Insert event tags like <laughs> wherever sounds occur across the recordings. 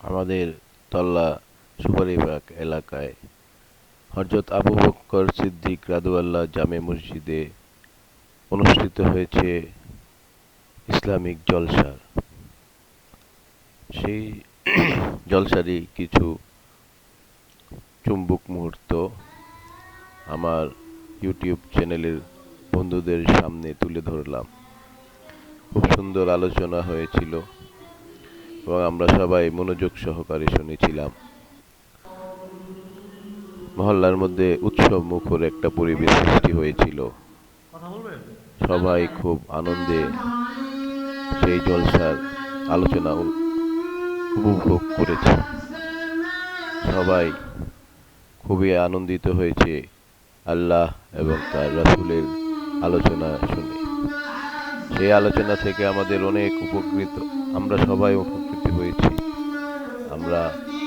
আমাদের তল্লা সুপারিবাগ এলাকায়। হজরত আবু বক্কর সিদ্দিক রাদুয়াল্লাহ জামে মসজিদে অনুষ্ঠিত হয়েছে ইসলামিক জলসা সেই জলসারই কিছু চুম্বক মুহূর্ত আমার ইউটিউব চ্যানেলের বন্ধুদের সামনে তুলে ধরলাম। খুব সুন্দর আলোচনা হয়েছিল। এবং আমরা সবাই মনোযোগ সহকারে শুনেছিলাম। মহল্লার মধ্যে উৎসব মুখর একটা পরিবেশ সৃষ্টি হয়েছিল। সবাই খুব আনন্দে সেই জলসার আলোচনা উপভোগ করেছে। সবাই খুবই আনন্দিত হয়েছে আল্লাহ এবং তার রাসুলের আলোচনা শুনে। সেই আলোচনা থেকে আমাদের অনেক উপকৃত, আমরা সবাই উপকৃত হয়েছি। আমরা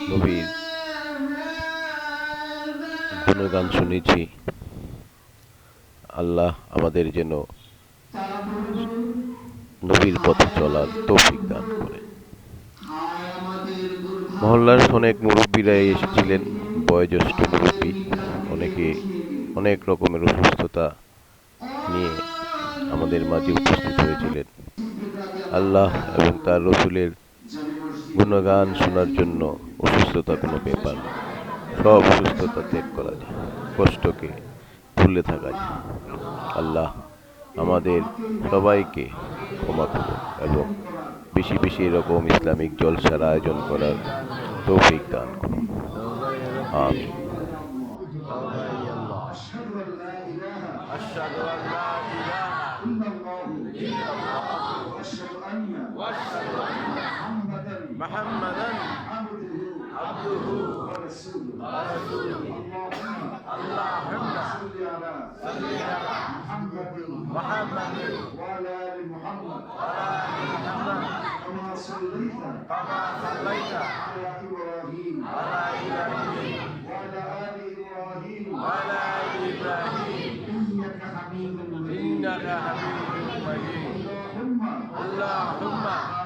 নবীর গুণগান শুনেছি। আল্লাহ আমাদের যেন নবীর পথে চলার তৌফিক দান করে মহল্লার অনেক মুরব্বীরা এসেছিলেন, বয়োজ্যেষ্ঠ মুরব্বী। অনেকে অনেক রকমের অসুস্থতা নিয়ে আমাদের মাঝে উপস্থিত হয়েছিলেন। আল্লাহ এবং তার রসুলের গুণগান শোনার জন্য অসুস্থতা কোনো ব্যাপার সব অসুস্থতা ত্যাগ করা যায়, কষ্টকে ভুলে থাকা যায়। আল্লাহ আমাদের সবাইকে ক্ষমা করুন এবং বেশি বেশি এরকম ইসলামিক জলসার আয়োজন করার তৌফিক দান করুন। আমিন। واشهد أن واشهد أن محمدا محمدا عبده عبده ورسوله. ورسوله اللهم صل على صل على محمد محمد. وعلى آل محمد. وعلى آل محمد. كما صليت كما صليت. على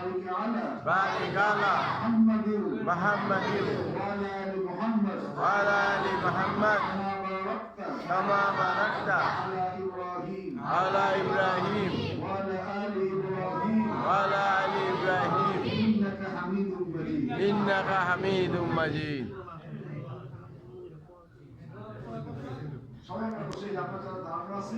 بارك على بارك على محمد محمد وعلى ال محمد وعلى آل محمد كما باركت كما باركت على ابراهيم على إبراهيم وعلى ال ابراهيم وعلى آل إبراهيم انك حميد مجيد إنك حميد مجيد সবাই আমরা বসে আপনার যারা ধারণা আছে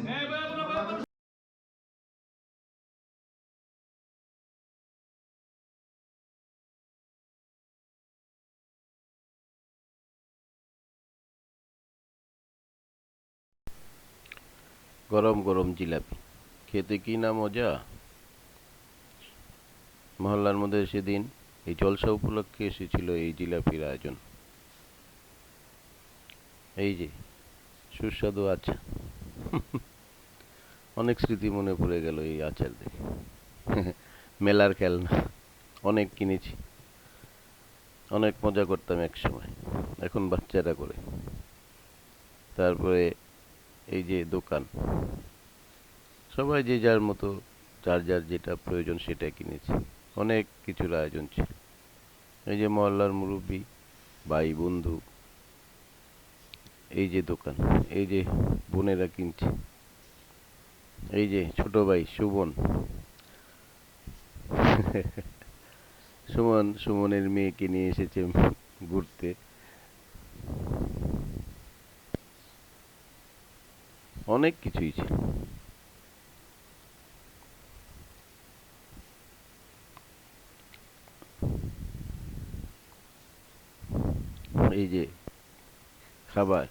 গরম গরম জিলাপি। খেতে কি না মজা? মহল্লার মধ্যে সেদিন এই জলসা উপলক্ষে এসেছিল এই জিলাপির আয়োজন। এই যে, সুস্বাদু আচার। অনেক স্মৃতি মনে পড়ে গেল এই আচার দেখে। মেলার খেলনা, অনেক কিনেছি। অনেক মজা করতাম এক সময় এখন বাচ্চারা করে। তারপরে এই যে দোকান, সবাই যে যার মতো, যার যার যেটা প্রয়োজন সেটা কিনেছে। অনেক কিছুর আয়োজন ছিল। এই যে মহল্লার মুরব্বী, ভাই, বন্ধু, এই যে দোকান, এই যে বোনেরা কিনছে, এই যে ছোট ভাই, সুমন <laughs> সুমন, সুমনের মেয়েকে নিয়ে এসেছে ঘুরতে। অনেক কিছুই ছিল। এই যে খাবার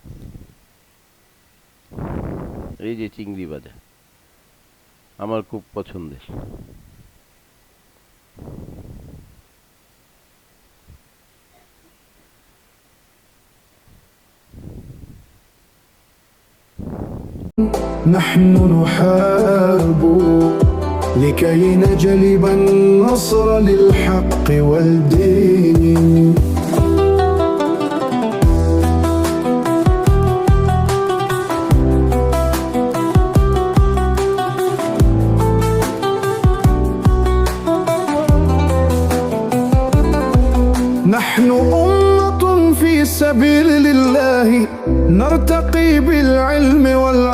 এই যে চিংড়ি ভাজা আমার খুব পছন্দের। نحن نحارب لكي نجلب النصر للحق والدين. نحن أمة في سبيل الله نرتقي بالعلم والعمل. معا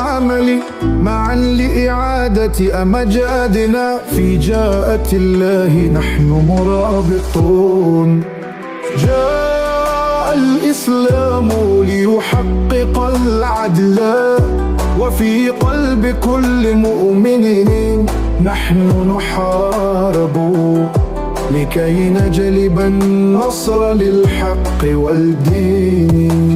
أمجادنا في جاءة الله نحن مرابطون. جاء الإسلام ليحقق العدل وفي قلب كل مؤمن نحن نحارب لكي نجلب النصر للحق والدين.